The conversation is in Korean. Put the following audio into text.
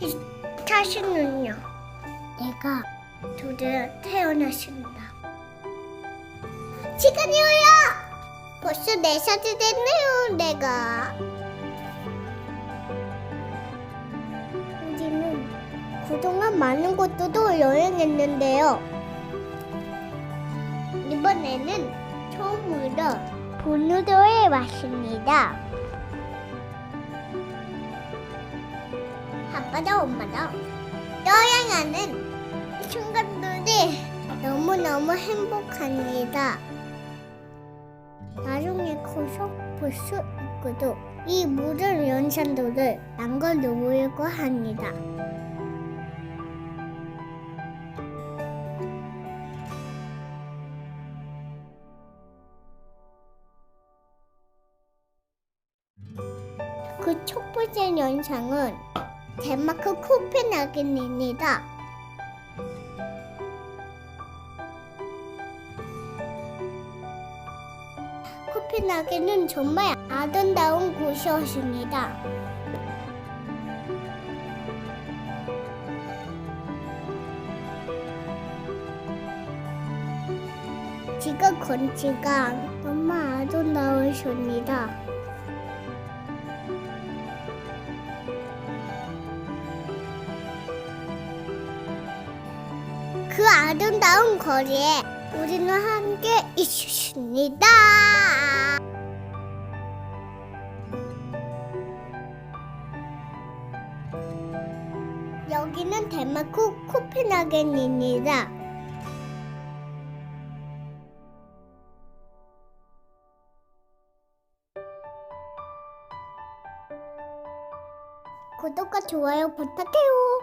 이 다시는요. 내가 드디어 태어났습니다. 시간이 오요! 벌써 네 살이 됐네요, 내가. 우리는 그동안 많은 곳도 여행했는데요. 이번에는 처음으로 본우도에 왔습니다. 아빠도 엄마도 여행하는 순간들이 너무너무 행복합니다. 나중에 커서 볼 수 있고도 이 모든 연산들을 남겨놓으려고 합니다. 그 첫 번째 연상은 덴마크 코펜하겐입니다. 코펜하겐은 정말 아름다운 곳이었습니다. 지금 건지가 너무 아름다우십니다. 그 아름다운 거리에 우리는 함께 있었습니다. 여기는 덴마크 코펜하겐입니다. 구독과 좋아요 부탁해요.